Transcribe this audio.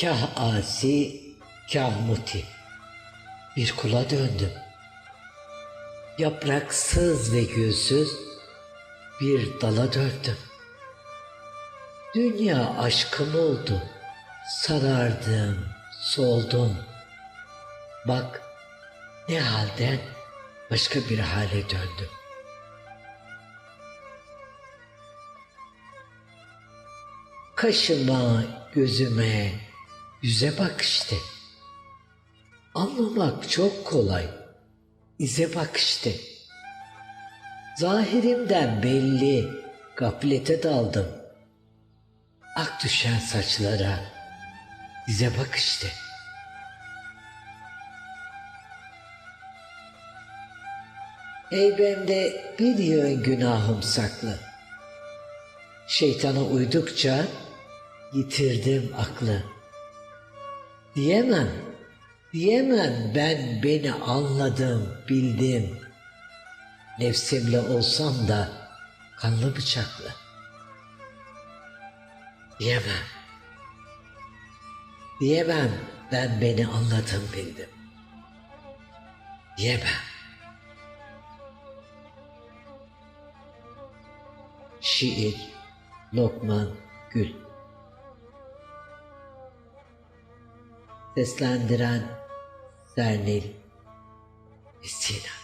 Kah asi, kah muti. Bir kula döndüm. Yapraksız ve gülsüz bir dala döndüm. Dünya aşkım oldu. Sarardım, soldum. Bak ne halden başka bir hale döndüm. Kaşıma, gözüme, yüze bak işte. Anlamak çok kolay. İze bak işte. Zahirimden belli, gaflete daldım. Ak düşen saçlara, dize bak işte. Heybemde bir yığın günahım saklı. Şeytana uydukça yitirdim aklı. Diyemem, diyemem ben beni anladım, bildim. Nefsimle olsam da kanlı bıçaklı. Diyemem. Diyemem ben beni anladım, bildim. Diyemem. Şiir Lokman Gül Seslendiren Zernil ve Sinan